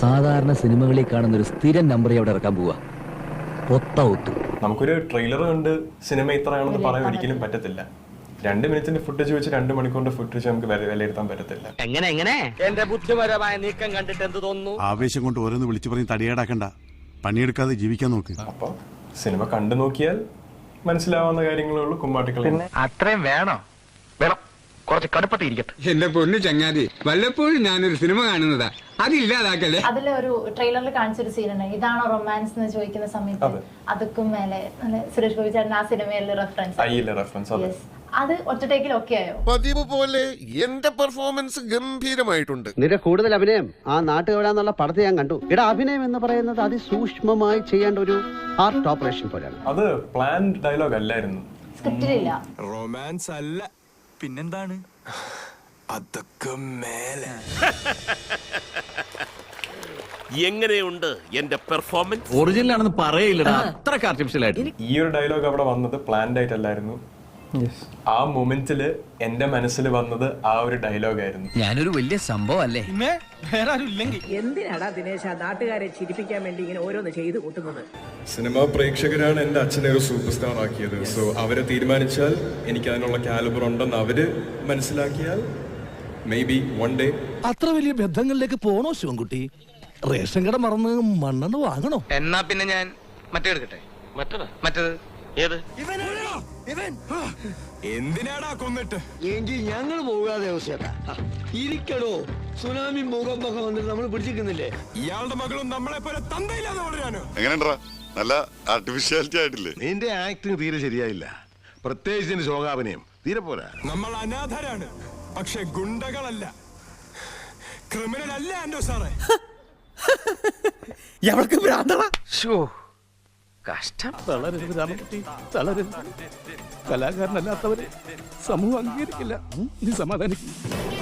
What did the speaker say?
സാധാരണ സിനിമകളിൽ കാണുന്ന ഒരു സ്ഥിരം നമ്പർ അവിടെ ഇറക്കാൻ പോവാ. ഒത്ത ഒത്തു. നമുക്കൊരു ട്രെയിലർ കണ്ട് സിനിമ ഇത്രയാണെന്ന് പറയാൻ ഒരിക്കലും പറ്റത്തില്ല. രണ്ട് മിനിറ്റിന്റെ ഫുട്ടേജ് വെച്ച് രണ്ട് മണിക്കൂറിന്റെ ഫുട്ടേജ് നമുക്ക് വില- വിലയിരുത്താൻ പറ്റത്തില്ല. എങ്ങനെ എങ്ങനെ? എന്റെ ബുദ്ധിപരമായ നീക്കം കണ്ടിട്ട് എന്ത് തോന്നുന്നു? ആവേശം കൊണ്ട് ഓരോന്ന് വിളിച്ചു പറഞ്ഞ് തടിയേടാക്കണ്ട. പണിയെടുക്കാതെ ജീവിക്കാൻ നോക്ക്. അപ്പൊ സിനിമ കണ്ടു നോക്കിയാൽ മനസ്സിലാവുന്ന കാര്യങ്ങളേ ഉള്ളൂ കുമ്മാട്ടിക്കളി. അത്രയും വേണോ? വേണം. കുറച്ച് കടുപ്പത്തിരിക്കട്ടെ എന്റെ പൊന്നു ചങ്ങാതി വല്ലപ്പോഴും ഞാനൊരു സിനിമ കാണുന്നതാ. അതില്ലാതാക്കല്ലേ? അതിലെ ഒരു ട്രെയിലറിൽ കാണിച്ചൊരു സീനുണ്ട്. ഇതാണോ റൊമാൻസ് എന്ന് ചോദിക്കുന്ന സമയത്ത് അതെ. അതുക്കും മേലെ സുരേഷ് ഗോപി ചേട്ടൻ ആ സിനിമയിൽ റെഫറൻസ് അതെ. അത് ഒറ്റ ടേക്കിൽ ഓക്കെ ആയോ? പതിവ് പോലെ എന്റെ പെർഫോമൻസ് ഗംഭീരമായിട്ടുണ്ട്. നിന്റെ കൂടുതൽ അഭിനയം ആ നാട്ടുകവിടാന്നുള്ള പടത്തെ ഞാൻ കണ്ടു. ഇവിടെ അഭിനയം എന്ന് പറയുന്നത് അതിസൂക്ഷ്മമായി ചെയ്യേണ്ട ഒരു ഹാർട്ട് ഓപ്പറേഷൻ പോലെയാണ്. അത് പ്ലാൻ ഡയലോഗ് അല്ലായിരുന്നു. സ്ക്രിപ്റ്റിലില്ല റൊമാൻസ് അല്ല. പിന്നെന്താണ്? അതൊക്കെ മേലെ. എങ്ങനെയുണ്ട് എന്റെ പെർഫോമൻസ് ഒറിജിനൽ ആണെന്ന് പറയില്ലടാ. അത്ര ആർട്ടിഫിഷ്യൽ ആയിട്ട്. ഈ ഒരു ഡയലോഗ് അവിടെ വന്നത് പ്ലാൻഡ് ആയിട്ടല്ലായിരുന്നു. ആ മൊമെന്റിൽ എന്റെ മനസ്സിൽ വന്നത് ആ ഒരു ഡയലോഗ് ആയിരുന്നു. ഞാനൊരു വലിയ സംഭവം അല്ലേ എന്തിനാടാ ദിനേശ നാട്ടുകാരെ ചിരിപ്പിക്കാൻ വേണ്ടി ഇങ്ങനെ ഓരോന്ന് ചെയ്തു കൂട്ടുന്നത്? സിനിമാ പ്രേക്ഷകരാണ് എന്റെ അച്ഛനെ ഒരു സൂപ്പർ സ്റ്റാർ ആക്കിയത് സോ അവരെ തീരുമാനിച്ചാൽ എനിക്ക് അതിനുള്ള കാലിബർ ഉണ്ടെന്ന് അവർ മനസ്സിലാക്കിയാൽ മേ ബി വൺ ഡേ അത്ര വലിയ ബന്ധങ്ങളിലേക്ക് പോണോ ശിവൻകുട്ടി? റേഷൻ കട മറന്ന് മണ്ണെണ്ണ വാങ്ങണോ? എന്നാ പിന്നെ ഞാൻ മറ്റേ എടുക്കട്ടെ? മറ്റേത്? ഏത്? എന്തിനാടാ കൊന്നിട്ട്? എങ്കിൽ ഞങ്ങൾ പോകാതെ ഇരിക്കടോ. സുനാമി ഭൂകമ്പൊക്കെ വന്നിട്ട് നമ്മൾ പിടിച്ചിരിക്കുന്നില്ലേ? ഇയാളുടെ മകളും നമ്മളെ പോലെ തന്തയില്ലാതെ വളരാനോ എങ്ങനെയുണ്ടാ? നല്ല ആർട്ടിഫിഷ്യാലിറ്റി ആയിട്ടില്ലേ? നിന്റെ ആക്ടിങ് തീരെ ശരിയായില്ല. പ്രത്യേകിച്ച് ശോകാഭിനയം. തീരെ പോരാ. നമ്മൾ അനാഥരാണ്. പക്ഷെ ഗുണ്ടകളല്ല. ക്രിമിനൽ അല്ല ആൻഡോ സാറേ. കഷ്ടം. തളരരുത് രാമകുട്ടി തളരരുത്. കലാകാരനല്ലാത്തവരെ സമൂഹം അംഗീകരിക്കില്ല. നീ സമാധാനിക്കും.